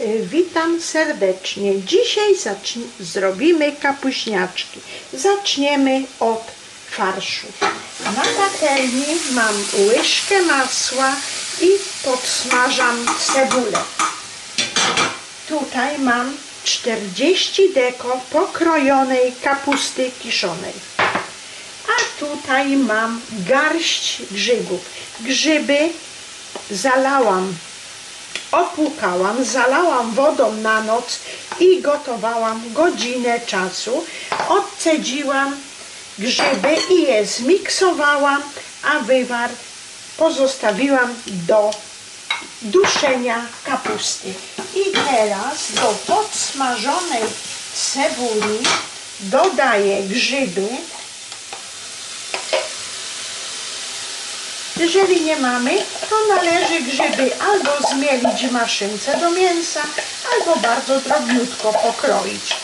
Y, Witam serdecznie. Dzisiaj zrobimy kapuśniaczki. Zaczniemy od farszu. Na patelni mam łyżkę masła i podsmażam cebulę. Tutaj mam 40 deko pokrojonej kapusty kiszonej. A tutaj mam garść grzybów. Grzyby zalałam opłukałam, zalałam wodą na noc i gotowałam godzinę czasu. Odcedziłam grzyby i je zmiksowałam, a wywar pozostawiłam do duszenia kapusty. I teraz do podsmażonej cebuli dodaję grzyby. Jeżeli nie mamy, to należy grzyby albo zmielić w maszynce do mięsa, albo bardzo drobniutko pokroić.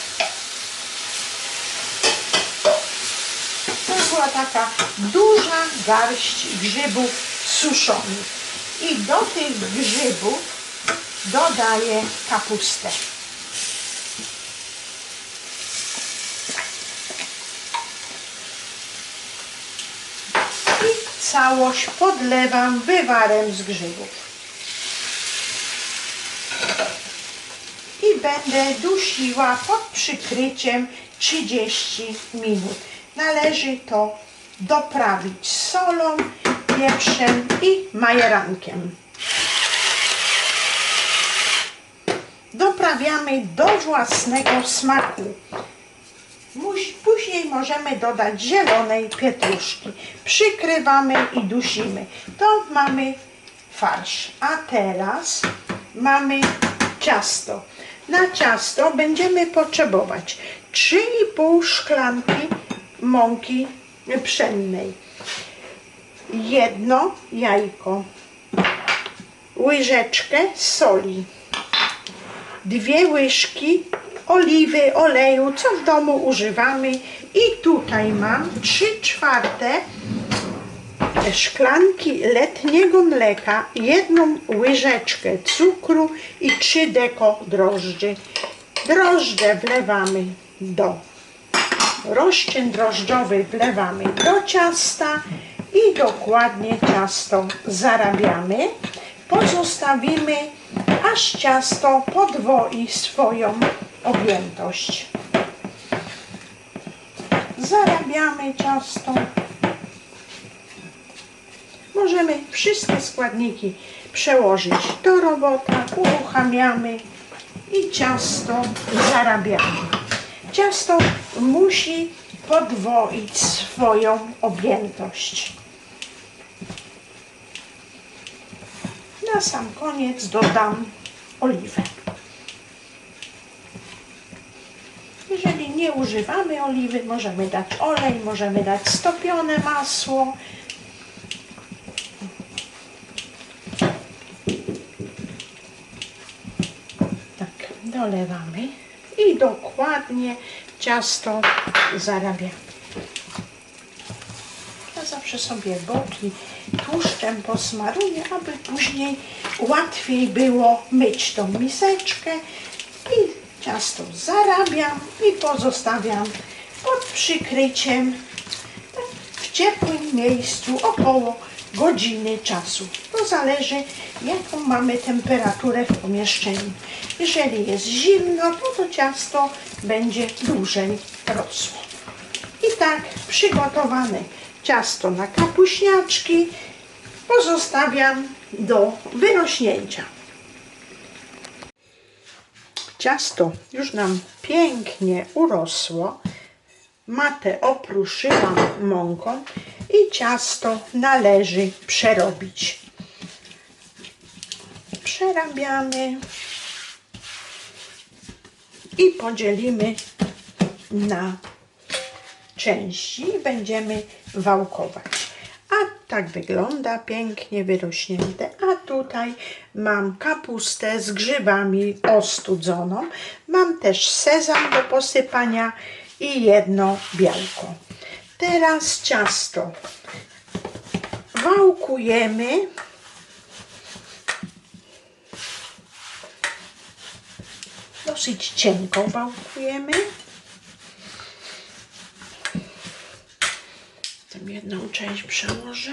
To była taka duża garść grzybów suszonych. I do tych grzybów dodaję kapustę. i całość podlewam wywarem z grzybów. I będę dusiła pod przykryciem 30 minut. Należy to doprawić solą, pieprzem i majerankiem. Doprawiamy do własnego smaku. Później możemy dodać zielonej pietruszki. Przykrywamy i dusimy. To mamy farsz. A teraz mamy ciasto. Na ciasto będziemy potrzebować 3,5 szklanki mąki pszennej. Jedno jajko. Łyżeczkę soli dwie łyżki oliwy, oleju, co w domu używamy i tutaj mam 3 czwarte szklanki letniego mleka, jedną łyżeczkę cukru i 3 deko drożdży. Drożdże wlewamy do rozczyn drożdżowy wlewamy do ciasta i dokładnie ciasto zarabiamy. Pozostawimy, aż ciasto podwoi swoją objętość. Zarabiamy ciasto. Możemy wszystkie składniki przełożyć do robota, uruchamiamy i ciasto zarabiamy. Ciasto musi podwoić swoją objętość. Na sam koniec dodam oliwę. Jeżeli nie używamy oliwy, możemy dać olej, możemy dać stopione masło. Tak, dolewamy i dokładnie ciasto zarabiamy. Ja zawsze sobie boki tłuszczem posmaruję, aby później łatwiej było myć tą miseczkę ciasto zarabiam i pozostawiam pod przykryciem w ciepłym miejscu około godziny czasu. To zależy jaką mamy temperaturę w pomieszczeniu. Jeżeli jest zimno, to to ciasto będzie dłużej rosło. I tak przygotowane ciasto na kapuśniaczki pozostawiam do wyrośnięcia. Ciasto już nam pięknie urosło. Matę opruszyłam mąką i ciasto należy przerobić. Przerabiamy i podzielimy na części i będziemy wałkować. Tak wygląda pięknie wyrośnięte. A tutaj mam kapustę z grzybami ostudzoną. Mam też sezam do posypania i jedno białko. Teraz ciasto wałkujemy dosyć cienko wałkujemy. Jedną część przełożę.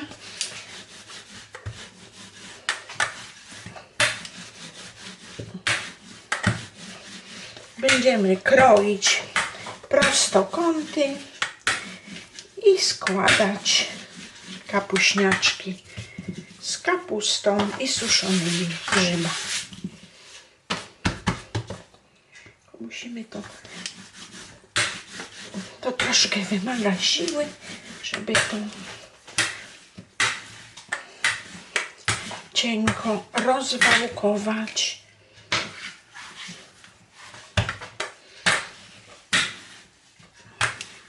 Będziemy kroić prostokąty i składać kapuśniaczki z kapustą i suszonymi grzybami. Musimy to. To troszkę wymaga siły, żeby to cienko rozwałkować.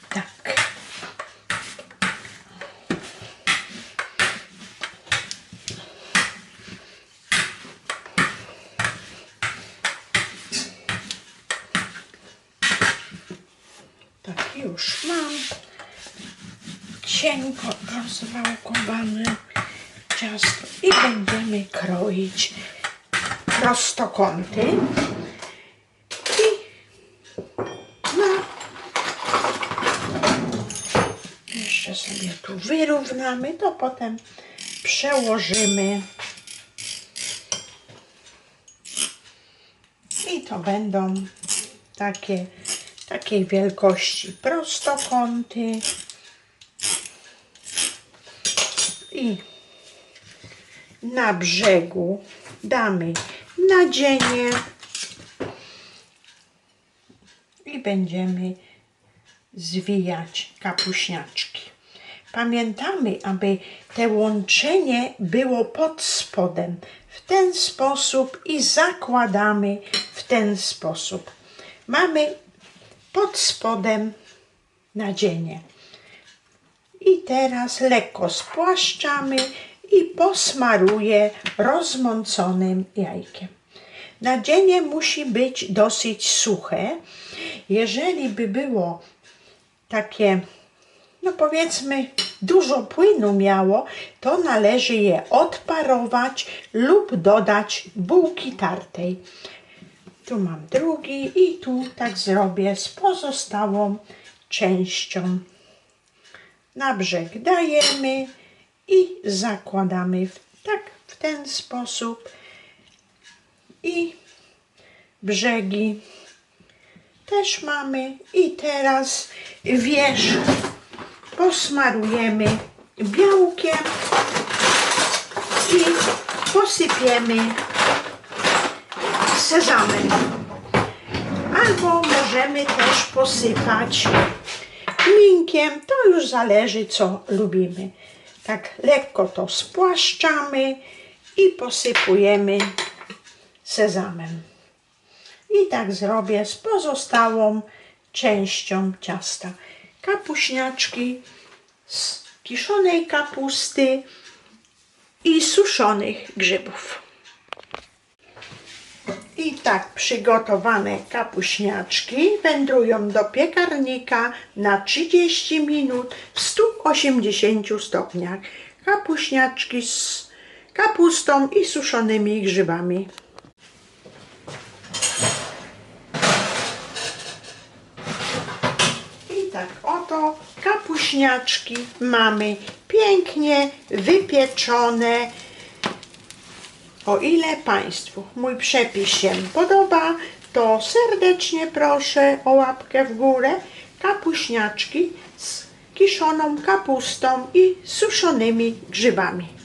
Tak. Tak, już mam cienko rozwałkowane ciasto i będziemy kroić prostokąty. I no. Jeszcze sobie tu wyrównamy, to potem przełożymy. I to będą takie takiej wielkości prostokąty i na brzegu damy nadzienie i będziemy zwijać kapuśniaczki. Pamiętamy, aby te łączenie było pod spodem. W ten sposób i zakładamy w ten sposób. Mamy pod spodem nadzienie. Teraz lekko spłaszczamy i posmaruję rozmąconym jajkiem. Nadzienie musi być dosyć suche. Jeżeli by było takie, no powiedzmy, dużo płynu miało, to należy je odparować lub dodać bułki tartej. Tu mam drugi i tu tak zrobię z pozostałą częścią. Na brzeg dajemy i zakładamy w, tak w ten sposób. I brzegi też mamy. I teraz wierzch posmarujemy białkiem i posypiemy sezamem. Albo możemy też posypać minkiem, to już zależy co lubimy. Tak lekko to spłaszczamy i posypujemy sezamem. I tak zrobię z pozostałą częścią ciasta. Kapuśniaczki z kiszonej kapusty i suszonych grzybów. I tak przygotowane kapuśniaczki wędrują do piekarnika na 30 minut w 180 stopniach. Kapuśniaczki z kapustą i suszonymi grzybami. I tak oto kapuśniaczki mamy pięknie wypieczone. O ile Państwu mój przepis się podoba, to serdecznie proszę o łapkę w górę. Kapuśniaczki z kiszoną kapustą i suszonymi grzybami.